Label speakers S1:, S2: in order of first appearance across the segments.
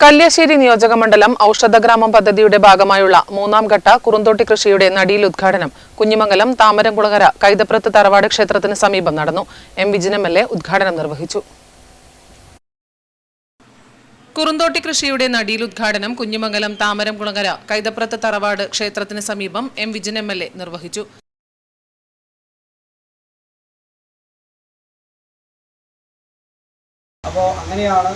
S1: കല്യാശ്ശേരി നിയോജക മണ്ഡലം ഔഷധഗ്രാമം പദ്ധതിയുടെ ഭാഗമായുള്ള മൂന്നാം ഘട്ട കുറുന്തോട്ടി കൃഷിയുടെ നടിയിൽ ഉദ്ഘാടനം. കുഞ്ഞിമംഗലം താമരംകുളങ്ങര കൈതപ്രത്ത് തറവാട് ക്ഷേത്രത്തിന് സമീപം നടന്നു. എം. വിജിൻ എം. എൽ. ഉദ്ഘാടനം നിർവഹിച്ചു. കുറുന്തോട്ടി കൃഷിയുടെ നടിയിൽ ഉദ്ഘാടനം കുഞ്ഞിമംഗലം താമരംകുളങ്ങര കൈതപ്രത്ത് തറവാട് ക്ഷേത്രത്തിന് സമീപം എം. വിജിൻ എം. എൽ. നിർവഹിച്ചു.
S2: അപ്പോൾ അങ്ങനെയാണ്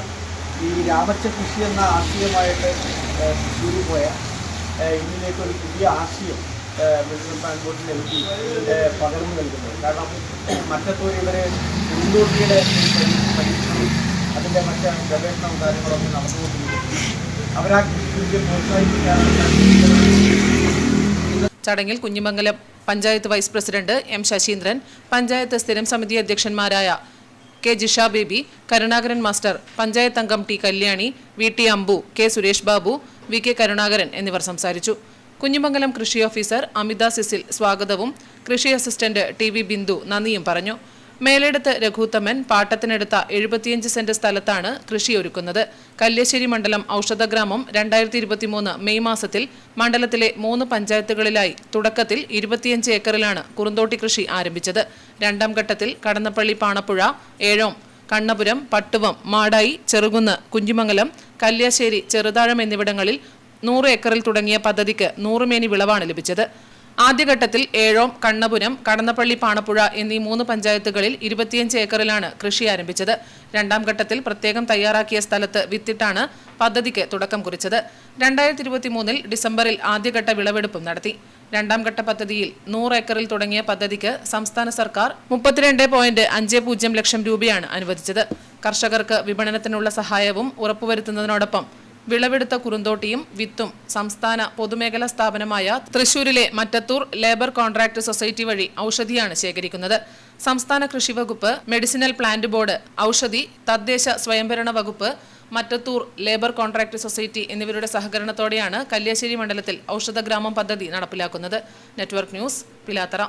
S2: ഈ രാമച്ച കൃഷി എന്ന ആശയമായിട്ട് കൃഷി തൃശ്ശൂരിൽ പോയ ഏഹ്, ഇന്നിലേക്ക് ഒരു പുതിയ ആശയം മിഷൻ ബാങ്കോട്ട് നൽകി പകർന്നു നൽകുന്നത്. കാരണം മറ്റത്തൂർ ഇവർ മുൻകൂട്ടിയുടെ പരീക്ഷണം അതിന്റെ മറ്റ് ഗവേഷണവും കാര്യങ്ങളൊക്കെ നടന്നുകൊണ്ടിരിക്കുന്നു. അവരാ കൃഷിയെ പ്രോത്സാഹിപ്പിക്കാനുള്ള
S1: ചടങ്ങിൽ Kunhimangalam panchayat vice president M Sasheendran panchayat സ്ഥിരം സമിതി അധ്യക്ഷന്മാരായ കെ ജിഷ ബേബി കരുണാകരൻ മാസ്റ്റർ പഞ്ചായത്ത് അംഗം T Kalyani V T Ambu K Suresh Babu V K Karunakaran എന്നിവർ സംസാരിച്ചു. കുഞ്ഞിമംഗലം കൃഷി ഓഫീസർ അമിത സിസിൽ സ്വാഗതവും കൃഷി അസിസ്റ്റന്റ് ടി വി ബിന്ദു നന്ദിയും പറഞ്ഞു. മേലെടുത്ത് രഘുത്തമൻ പാട്ടത്തിനെടുത്ത എഴുപത്തിയഞ്ച് സെന്റ് സ്ഥലത്താണ് കൃഷിയൊരുക്കുന്നത്. കല്യശ്ശേരി മണ്ഡലം ഔഷധഗ്രാമം രണ്ടായിരത്തി ഇരുപത്തിമൂന്ന് മെയ് മാസത്തിൽ മണ്ഡലത്തിലെ മൂന്ന് പഞ്ചായത്തുകളിലായി തുടക്കത്തിൽ ഇരുപത്തിയഞ്ച് ഏക്കറിലാണ് കുറുന്തോട്ടി കൃഷി ആരംഭിച്ചത്. രണ്ടാം ഘട്ടത്തിൽ കടന്നപ്പള്ളി പാണപ്പുഴ ഏഴോം കണ്ണപുരം പട്ടുവം മാടായി ചെറുകുന്ന് കുഞ്ഞിമംഗലം കല്യാശ്ശേരി ചെറുതാഴം എന്നിവിടങ്ങളിൽ നൂറ് ഏക്കറിൽ തുടങ്ങിയ പദ്ധതിക്ക് നൂറുമേനി വിളവാണ് ലഭിച്ചത്. ആദ്യഘട്ടത്തിൽ ഏഴോം കണ്ണപുരം കടന്നപ്പള്ളി പാണപ്പുഴ എന്നീ മൂന്ന് പഞ്ചായത്തുകളിൽ ഇരുപത്തിയഞ്ച് ഏക്കറിലാണ് കൃഷി ആരംഭിച്ചത്. രണ്ടാം ഘട്ടത്തിൽ പ്രത്യേകം തയ്യാറാക്കിയ സ്ഥലത്ത് വിത്തിട്ടാണ് പദ്ധതിക്ക് തുടക്കം കുറിച്ചത്. രണ്ടായിരത്തി ഇരുപത്തിമൂന്നിൽ ഡിസംബറിൽ ആദ്യഘട്ട വിളവെടുപ്പും നടത്തി. രണ്ടാം ഘട്ട പദ്ധതിയിൽ നൂറ് ഏക്കറിൽ തുടങ്ങിയ പദ്ധതിക്ക് സംസ്ഥാന സർക്കാർ മുപ്പത്തിരണ്ട് പോയിന്റ് അഞ്ച് പൂജ്യം ലക്ഷം രൂപയാണ് അനുവദിച്ചത്. കർഷകർക്ക് വിപണനത്തിനുള്ള സഹായവും ഉറപ്പുവരുത്തുന്നതിനോടൊപ്പം വിളവെടുത്ത കുറുന്തോട്ടിയും വിത്തും സംസ്ഥാന പൊതുമേഖലാ സ്ഥാപനമായ തൃശൂരിലെ മറ്റത്തൂർ ലേബർ കോൺട്രാക്ട് സൊസൈറ്റി വഴി ഔഷധിയാണ് ശേഖരിക്കുന്നത്. സംസ്ഥാന കൃഷി വകുപ്പ് മെഡിസിനൽ പ്ലാന്റ് ബോർഡ് ഔഷധി തദ്ദേശ സ്വയംഭരണ വകുപ്പ് മറ്റത്തൂർ ലേബർ കോൺട്രാക്ട് സൊസൈറ്റി എന്നിവരുടെ സഹകരണത്തോടെയാണ് കല്യാശ്ശേരി മണ്ഡലത്തിൽ ഔഷധഗ്രാമം പദ്ധതി നടപ്പിലാക്കുന്നത്. Network news Pilathara.